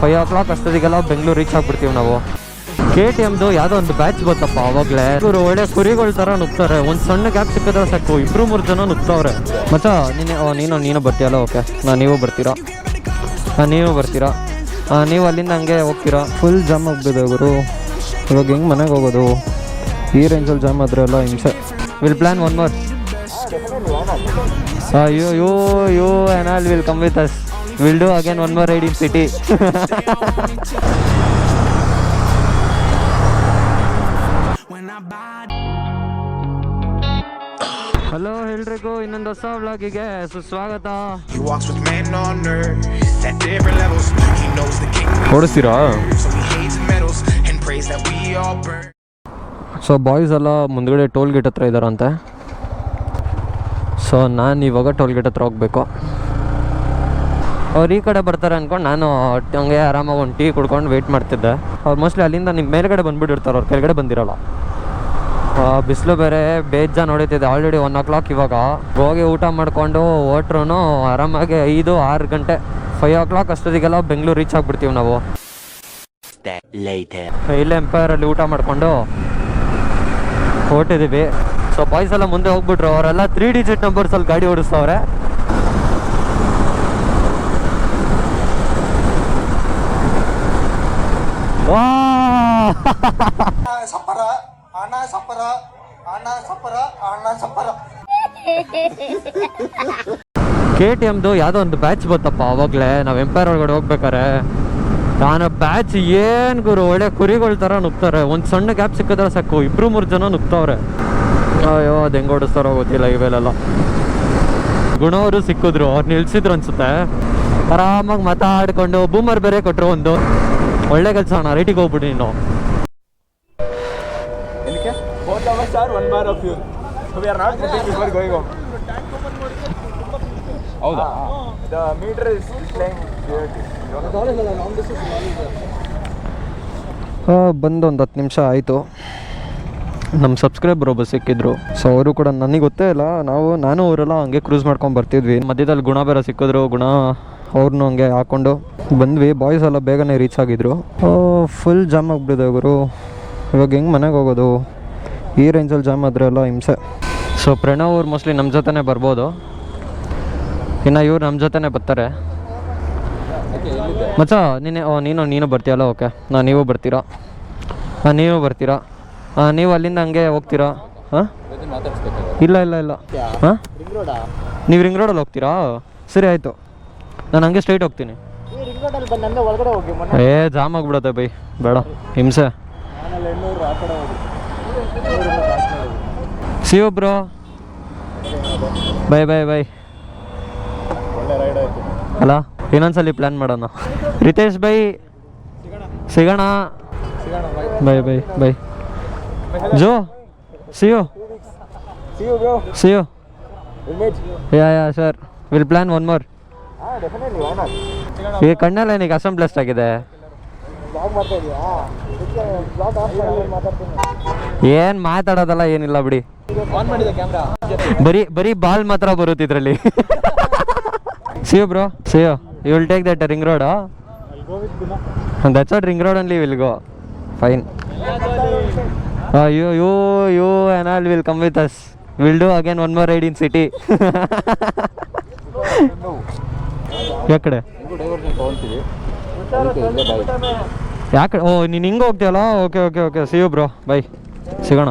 Five o'clock ಅಷ್ಟೊತ್ತಿಗೆಲ್ಲ Bengaluru reach ಆಗ್ಬಿಡ್ತೀವಿ ನಾವು. ಕೆ ಟಿ ಎಮ್ದು ಯಾವುದೋ ಒಂದು ಬ್ಯಾಚ್ ಗೊತ್ತಪ್ಪ ಅವಾಗಲೇ. ಇವರು ಒಳ್ಳೆ ಕುರಿಗಳ ಥರ ನುಗ್ತಾರೆ. ಒಂದು ಸಣ್ಣ ಗ್ಯಾಪ್ ಸಿಕ್ಕಿದ್ರೆ ಸಾಕು. ಇಬ್ಬರು ಮೂರು ಜನ ನುಗ್ತಾವ್ರೆ. ಮತ್ತು ನೀನು ನೀನು ನೀನು ಬರ್ತೀಯಲ್ಲ? ಓಕೆ. ನಾನು ನೀವು ಬರ್ತೀರಾ? ಹಾಂ ನೀವು ಬರ್ತೀರಾ? ಹಾಂ ನೀವು ಅಲ್ಲಿಂದ ಹಂಗೆ ಹೋಗ್ತೀರಾ? ಫುಲ್ ಜಾಮ್ ಆಗ್ಬಿದೆ ಇವರು ಇವಾಗ ಹೆಂಗೆ ಮನೆಗೆ ಹೋಗೋದು? ಈ ರೇಂಜಲ್ಲಿ ಜಾಮ್ ಆದರೆ ಎಲ್ಲ ಹಿಂಸೆ. Will plan one more you you you all will come with us will do again one more ride in city hello ಹೇಳ್ರಿಗೂ ಇನ್ನೊಂದು ಹೊಸ ವ್ಲಾಗಿಗೆ ಸುಸ್ವಾಗತ. ಕೊಡಿಸ್ತೀರಾ ಸೊ ಬಾಯ್ಸ್ ಎಲ್ಲ ಮುಂದ್ಗಡೆ ಟೋಲ್ ಗೇಟ್ ಹತ್ರ ಇದ್ದಾರಂತೆ. ಸೊ ನಾನು ಇವಾಗ ಟೋಲ್ ಗೇಟ್ ಹತ್ರ ಹೋಗ್ಬೇಕು. ಅವ್ರು ಈ ಕಡೆ ಬರ್ತಾರೆ ಅನ್ಕೊಂಡು ನಾನು ಹಂಗೆ ಆರಾಮಾಗಿ ಒಂದು ಟೀ ಕುಡ್ಕೊಂಡು ವೆಯ್ಟ್ ಮಾಡ್ತಿದ್ದೆ. ಅವ್ರು ಮೋಸ್ಟ್ಲಿ ಅಲ್ಲಿಂದ ನಿಮ್ಮ ಮೇಲ್ಗಡೆ ಬಂದುಬಿಟ್ಟಿರ್ತಾರೆ, ಅವ್ರು ಕೆಳಗಡೆ ಬಂದಿರಲ್ಲ. ಬಿಸಿಲು ಬೇರೆ ಬೇಜಾನ್ ಹೊಡಿತಿದೆ ಆಲ್ರೆಡಿ ಒನ್ ಓ ಕ್ಲಾಕ್ ಇವಾಗ. ಹೋಗಿ ಊಟ ಮಾಡಿಕೊಂಡು ಹೋಟ್ರೂ ಆರಾಮಾಗಿ ಐದು, ಆರು ಗಂಟೆ ಫೈವ್ ಓ ಕ್ಲಾಕ್ ಅಷ್ಟೊತ್ತಿಗೆಲ್ಲ ಬೆಂಗಳೂರು ರೀಚ್ ಆಗಿಬಿಡ್ತೀವಿ ನಾವು. ಇಲ್ಲೇ ಎಂಪೈರಲ್ಲಿ ಊಟ ಮಾಡಿಕೊಂಡು ಹೊರಟಿದ್ದೀವಿ ಸೊ ಬಾಯ್ಸ್ ಎಲ್ಲ ಮುಂದೆ ಹೋಗ್ಬಿಟ್ರು. ಅವರೆಲ್ಲ ತ್ರೀ ಡಿಜಿಟ್ ನಂಬರ್ಸಲ್ಲಿ ಗಾಡಿ ಓಡಿಸ್ತವ್ರೆ ಸಪ್ಪರ ಅಣ್ಣ ಸಪ್ಪರ ಅಣ್ಣ ಸಪ್ಪರ ಅಣ್ಣ ಸಪ್ಪರ ಕೆ ಟಿ ಎಮ್ದು ಯಾವುದೋ ಒಂದು ಬ್ಯಾಚ್ ಬತ್ತಪ್ಪ ಅವಾಗ್ಲೇ. ನಾವು ಎಂಪೈರ್ ಒಳಗಡೆ ಹೋಗ್ಬೇಕಾರೆ. ನಾನು ಬ್ಯಾಚ್ ಏನು ಗುರು ಒಳ್ಳೆ ಕುರಿಗಳ ಥರ ನುಗ್ತಾರೆ. ಒಂದು ಸಣ್ಣ ಗ್ಯಾಪ್ ಸಿಕ್ಕಿದ್ರೆ ಸಾಕು. ಇಬ್ರು ಮೂರು ಜನ ನುಗ್ತಾವ್ರೆ. ಅಯ್ಯೋ ಅದು ಹೆಂಗೆ ಓಡಿಸ್ತಾರೋ ಗೊತ್ತಿಲ್ಲ ಇವೆಲ್ಲ ಗುಣ ಅವರು ಸಿಕ್ಕಿದ್ರು. ಅವ್ರು ನಿಲ್ಸಿದ್ರು ಅನ್ಸುತ್ತೆ. ಆರಾಮಾಗಿ ಮಾತಾಡ್ಕೊಂಡು ಬೂಮರ್ ಬೇರೆ ಕೊಟ್ಟರು ಒಂದು. ಒಳ್ಳೆ ಕೆಲಸ ಅಣ್ಣ ರೇಟಿಗೆ ಹೋಗ್ಬಿಡಿ ನೀನು. ಹೌದಾ. ಬಂದು ಒಂದು ಹತ್ತು ನಿಮಿಷ ಆಯಿತು. ನಮ್ಮ ಸಬ್ಸ್ಕ್ರೈಬರ್ ಒಬ್ಬ ಸಿಕ್ಕಿದ್ರು. ಸೊ ಅವರು ಕೂಡ ನನಗೆ ಗೊತ್ತೇ ಇಲ್ಲ. ನಾವು ನಾನು ಅವರೆಲ್ಲ ಹಂಗೆ ಕ್ರೂಸ್ ಮಾಡ್ಕೊಂಡು ಬರ್ತಿದ್ವಿ. ಮಧ್ಯದಲ್ಲಿ ಗುಣ ಬೇರೆ ಸಿಕ್ಕಿದ್ರು ಗುಣ ಅವ್ರನ್ನೂ ಹಂಗೆ ಹಾಕ್ಕೊಂಡು ಬಂದ್ವಿ. ಬಾಯ್ಸ್ ಎಲ್ಲ ಬೇಗನೆ ರೀಚ್ ಆಗಿದ್ರು. ಫುಲ್ ಜಾಮ್ ಆಗಿಬಿಟ್ಟಿದೆ ಗುರು. ಇವಾಗ ಹೆಂಗೆ ಮನೆಗೆ ಹೋಗೋದು? ಈ ರೇಂಜಲ್ಲಿ ಜಾಮ್ ಆದರೆ ಎಲ್ಲ ಹಿಂಸೆ. ಸೊ ಪ್ರಣವ್ ಅವ್ರು ಮೋಸ್ಟ್ಲಿ ನಮ್ಮ ಜೊತೆನೇ ಬರ್ಬೋದು. ಇನ್ನು ಇವ್ರು ನಮ್ಮ ಜೊತೆನೇ ಬರ್ತಾರೆ. ಮಚ್ಚ ನೀನೆ ಓ ನೀನು ನೀನು ಬರ್ತೀಯಲ್ಲ? ಓಕೆ ನಾನು ನೀವು ಬರ್ತೀರಾ? ಹಾಂ ನೀವು ಬರ್ತೀರಾ? ಹಾಂ ನೀವು ಅಲ್ಲಿಂದ ಹಂಗೆ ಹೋಗ್ತೀರಾ? ಹಾಂ ಇಲ್ಲ ಇಲ್ಲ ಇಲ್ಲ. ಹಾಂ ನೀವು ರಿಂಗ್ ರೋಡಲ್ಲಿ ಹೋಗ್ತೀರಾ? ಸರಿ ಆಯಿತು. ನಾನು ಹಂಗೆ ಸ್ಟ್ರೈಟ್ ಹೋಗ್ತೀನಿ. ಏ ಜಾಮ್ ಆಗ್ಬಿಡತ್ತೆ ಬೈ ಬೇಡ ಹಿಂಸೆ. See bro bye bye bye. ಅಲ್ಲ ಇನ್ನೊಂದ್ಸಲಿ ಪ್ಲ್ಯಾನ್ ಮಾಡೋಣ. ರಿತೇಶ್ ಬೈ ಸಿಗೋಣ. Bye bye bye. Joe see you see you bro see you yeah yeah sir will plan one more ಹಾಂ ಕಣ್ಣಲ್ಲ ವಾಟ್ ಅಸಂ ಪ್ಲಸ್ ಆಗಿದೆ. ಏನ್ ಮಾತಾಡೋದಲ್ಲ, ಏನಿಲ್ಲ ಬಿಡಿ. ಬರೀ ಬರೀ ಬಾಲ್ ಮಾತ್ರ ಬರುತ್ತೆ ಇದರಲ್ಲಿ. See you bro see you you will take that ring road that's what ring road ಅಲ್ಲಿ ವಿಲ್ ಗೋ ಫೈನ್ ಅಯ್ಯೋ yo yo an all will come with us will do again one more ride in city ಯಾಕಡೆ ಯಾಕಡೆ ಓ, ನೀನು ಹಿಂಗೆ ಹೋಗ್ತೀಯಲ್ಲ? Okay okay okay see you bro bye ಸಿಗೋಣ.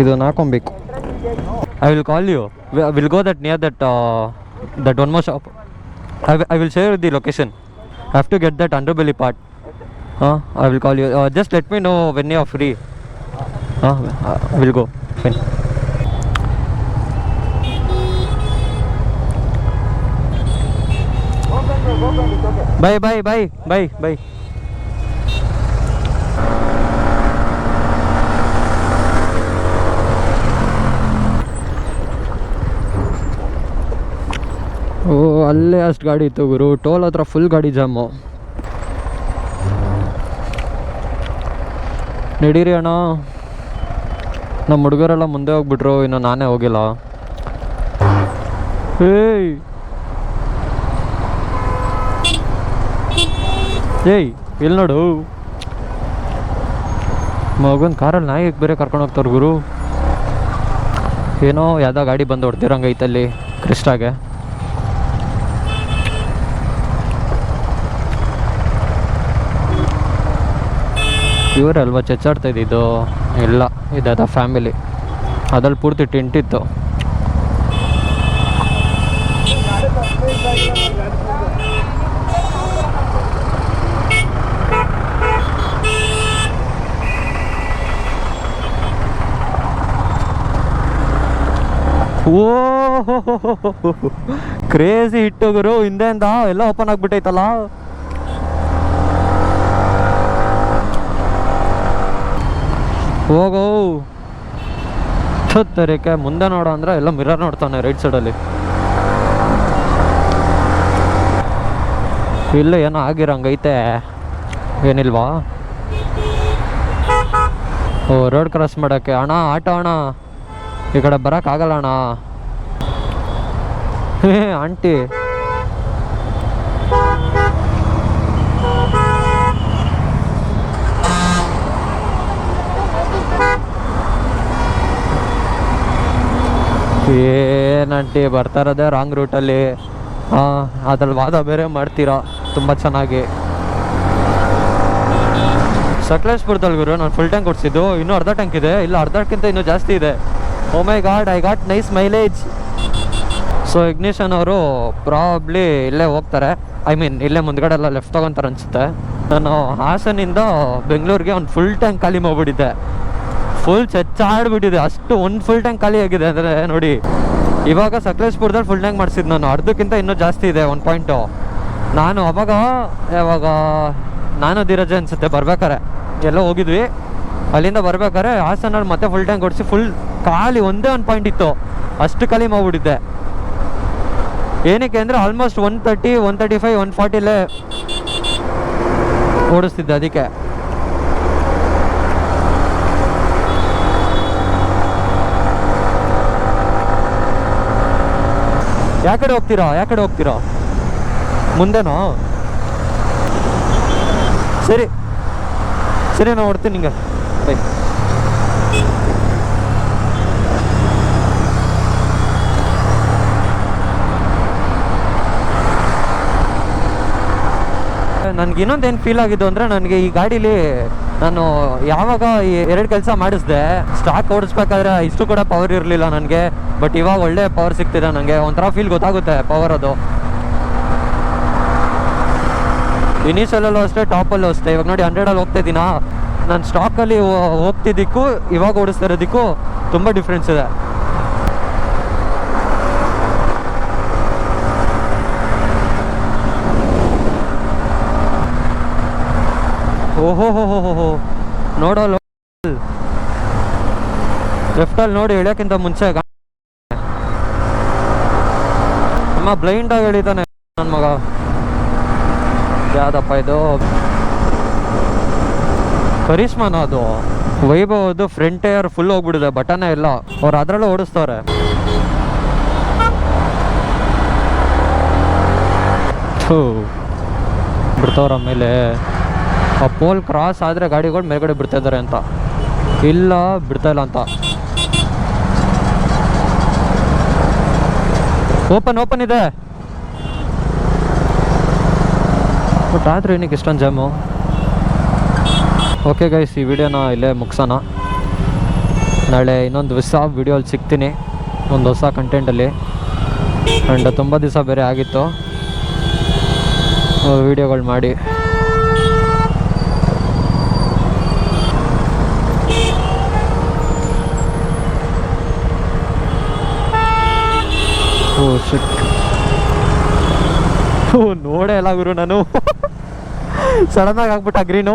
ಇದು ಹಾಕೊಬೇಕು I will call you will go that near that that one more shop I will share the location I have to get that under belly part ಹಾಂ I will call you just let me know when you are free ಹಾಂ will go fine bye bye bye bye bye ಓ, ಅಲ್ಲೇ ಅಷ್ಟು ಗಾಡಿ ಇತ್ತು ಗುರು. Toll ಹತ್ರ full ಗಾಡಿ jam ನಡೀರಿ ಅಣ್ಣ. ನಮ್ಮ ಹುಡುಗರೆಲ್ಲ ಮುಂದೆ ಹೋಗ್ಬಿಟ್ರು, ಇನ್ನು ನಾನೇ ಹೋಗಿಲ್ಲ. ಏಯ್! ಏಯ್, ಇಲ್ಲಿ ನೋಡು. ಮಗನ್ ಕಾರಲ್ಲಿ ನಾಯಿಗೆ ಬೇರೆ ಕರ್ಕೊಂಡು ಹೋಗ್ತಾರೆ ಗುರು. ಏನೋ ಯಾವ್ದೋ ಗಾಡಿ ಬಂದು ಹೊಡ್ದಿರಂಗೈತಲ್ಲಿ ಕ್ರಿಸ್ಟಾಗೆ ಇವರಲ್ವಾ ಚಚ್ಚಾಡ್ತಾ ಇದ್ದಿದ್ದು? ಇಲ್ಲ ಇದಾದ ಫ್ಯಾಮಿಲಿ. ಅದ್ರಲ್ಲಿ ಪೂರ್ತಿ ಟೆಂಟ್ ಇತ್ತು ಓ ಕ್ರೇಜಿ ಹಿಟ್ಟು ಗುರು, ಹಿಂದೆಯಿಂದ ಎಲ್ಲ ಓಪನ್ ಆಗ್ಬಿಟ್ಟೈತಲ್ಲ. ಹೋಗೋ. ರೇಖೆ ಮುಂದೆ ನೋಡೋ ಅಂದ್ರೆ ಎಲ್ಲ ಮಿರರ್ ನೋಡ್ತಾನೆ ರೈಟ್ ಸೈಡಲ್ಲಿ ಇಲ್ಲ, ಏನೋ ಆಗಿರಂಗೈತೆ. ಏನಿಲ್ವಾ? ಓ ರೋಡ್ ಕ್ರಾಸ್ ಮಾಡೋಕ್ಕೆ. ಅಣ್ಣ, ಆಟೋ, ಅಣ್ಣ. ಈ ಕಡೆ ಬರೋಕ್ಕಾಗಲ್ಲ ಅಣ್ಣ. ಆಂಟಿ. ಏನಂಟಿ ಬರ್ತಾ ಇರೋದೇ ರಾಂಗ್ ರೂಟಲ್ಲಿ ಅದ್ರಲ್ಲಿ ವಾದ ಬೇರೆ ಮಾಡ್ತೀರಾ? ತುಂಬ ಚೆನ್ನಾಗಿ. ಸಕಲೇಶ್ಪುರದಲ್ಲಿ ಗುರು, ನಾನು ಫುಲ್ ಟ್ಯಾಂಕ್ ಕೊಡ್ಸಿದ್ದು ಇನ್ನೂ ಅರ್ಧ ಟ್ಯಾಂಕ್ ಇದೆ. ಇಲ್ಲ, ಅರ್ಧಕ್ಕಿಂತ ಇನ್ನೂ ಜಾಸ್ತಿ ಇದೆ. ಓ my god I got nice mileage so ignition ಅವರು ಪ್ರಾಬ್ಲಿ ಇಲ್ಲೇ ಹೋಗ್ತಾರೆ. ಐ ಮೀನ್ ಇಲ್ಲೇ ಮುಂದ್ಗಡೆ ಎಲ್ಲ ಲೆಫ್ಟ್ ತೊಗೊತಾರೆ ಅನ್ಸುತ್ತೆ. ನಾನು ಹಾಸನಿಂದ ಬೆಂಗಳೂರಿಗೆ ಒಂದು ಫುಲ್ ಟ್ಯಾಂಕ್ ಖಾಲಿ ಮಾಡ್ಬಿಟ್ಟಿದ್ದೆ. ಫುಲ್ ಚಚ್ಚಾಡ್ಬಿಟ್ಟಿದೆ ಅಷ್ಟು ಒಂದು ಫುಲ್ ಟ್ಯಾಂಕ್ ಖಾಲಿ ಆಗಿದೆ ಅಂದರೆ ನೋಡಿ. ಇವಾಗ ಸಕಲೇಶ್ಪುರದಲ್ಲಿ ಫುಲ್ ಟ್ಯಾಂಕ್ ಮಾಡಿಸಿದ್ದು ನಾನು. ಅರ್ಧಕ್ಕಿಂತ ಇನ್ನೂ ಜಾಸ್ತಿ ಇದೆ ಒಂದು ಪಾಯಿಂಟು ನಾನು ಅವಾಗ, ಯಾವಾಗ, ನಾನು ಧೀರಜ ಅನ್ಸುತ್ತೆ, ಬರ್ಬೇಕಾರೆ. ಎಲ್ಲ ಹೋಗಿದ್ವಿ. ಅಲ್ಲಿಂದ ಬರ್ಬೇಕಾರೆ ಹಾಸನಲ್ಲಿ ಮತ್ತೆ ಫುಲ್ ಟ್ಯಾಂಕ್ ಕೊಡಿಸಿ ಫುಲ್ ಖಾಲಿ ಒಂದೇ ಒಂದು ಪಾಯಿಂಟ್ ಇತ್ತು. ಅಷ್ಟು ಖಾಲಿ ಮಾಡಿಬಿಟ್ಟಿದ್ದೆ ಏನಕ್ಕೆ ಅಂದರೆ almost one thirty one thirty five one ಫಾರ್ಟಿಲೇ ಓಡಿಸ್ತಿದ್ದೆ ಅದಕ್ಕೆ. ಯಾಕಡೆ ಹೋಗ್ತೀರಾ? ಯಾಕಡೆ ಹೋಗ್ತೀರಾ? ಮುಂದೆನೋ? ಸರಿ. ಸರಿ, ನಾನು ಹೊಡ್ತೀನಿ ನಿಂಗೆ. ಬೈ ನನಗೆ ಇನ್ನೊಂದೇನು ಫೀಲ್ ಆಗಿದ್ದು ಅಂದರೆ ನನಗೆ ಈ ಗಾಡೀಲಿ ನಾನು ಯಾವಾಗ ಈ ಎರಡು ಕೆಲಸ ಮಾಡಿಸ್ದೆ ಸ್ಟಾಕ್ ಓಡಿಸ್ಬೇಕಾದ್ರೆ ಇಷ್ಟು ಕೂಡ ಪವರ್ ಇರಲಿಲ್ಲ ನನಗೆ ಬಟ್ ಇವಾಗ ಒಳ್ಳೆ ಪವರ್ ಸಿಗ್ತಿದೆ ನನಗೆ ಒಂಥರ ಫೀಲ್ ಗೊತ್ತಾಗುತ್ತೆ ಪವರ್ ಅದು. ಇನಿಷಿಯಲಲ್ಲೂ ಅಷ್ಟೇ ಟಾಪಲ್ಲೂ ಅಷ್ಟೇ. ಇವಾಗ ನೋಡಿ ಹಂಡ್ರೆಡಲ್ಲಿ ಹೋಗ್ತಾ ಇದ್ದೀನಾ ನಾನು ಸ್ಟಾಕಲ್ಲಿ ಹೋಗ್ತಿದ್ದಕ್ಕೂ, ಇವಾಗ ಓಡಿಸ್ತಾ ಇರೋದಕ್ಕೂ ತುಂಬ ಡಿಫ್ರೆನ್ಸ್ ಇದೆ. ಓಹೋ, ಹೋ ಹೋ ಲೆಫ್ಟಲ್ಲಿ ನೋಡಿ ಇಳಿಯೋಕ್ಕಿಂತ ಮುಂಚೆ ಅಮ್ಮ ಬ್ಲೈಂಡಾಗಿ ಹೇಳಿದ್ದಾನೆ ನನ್ನ ಮಗ. ಯಾವ್ದಪ್ಪ ಇದು? ಕರಿಷ್ಮಾನ ಅದು. ವೈಭವ್ ಅದು ಫ್ರಂಟ್ ಏರ್ ಫುಲ್ ಹೋಗ್ಬಿಡಿದೆ ಬಟನೇ ಇಲ್ಲ. ಅವ್ರು ಅದರಲ್ಲೂ ಓಡಿಸ್ತಾರೆ. ಬಿಡ್ತವ್ರ ಆಮೇಲೆ ಆ ಪೋಲ್ ಕ್ರಾಸ್ ಆದರೆ ಗಾಡಿಗಳು ಮೇಲ್ಗಡೆ ಬಿಡ್ತಾ ಇದ್ದಾರೆ ಅಂತ. ಇಲ್ಲ, ಬಿಡ್ತಾ ಇಲ್ಲ ಅಂತ. ಓಪನ್ ಓಪನ್ ಇದೆ. ಬಟ್ ಆದರೂ ಏನಕ್ಕೆ ಇಷ್ಟೊಂದು ಜಾಮು? ಓಕೆ ಗೈಸ್ ಈ ವಿಡಿಯೋನ ಇಲ್ಲೇ ಮುಗಿಸೋಣ. ನಾಳೆ ಇನ್ನೊಂದು ಹೊಸ ವಿಡಿಯೋಲ್ಲಿ ಸಿಗ್ತೀನಿ. ಒಂದು ಹೊಸ ಕಂಟೆಂಟಲ್ಲಿ ಆ್ಯಂಡ್ ತುಂಬ ದಿವಸ ಬೇರೆ ಆಗಿತ್ತು. ವಿಡಿಯೋಗಳು ಮಾಡಿ ಓ ಓ ನೋಡೇ ಇಲ್ಲ ಗುರು ನಾನು. ಸಡನ್ ಆಗಿ ಆಗ್ಬಿಟ್ಟ ಗ್ರೀನು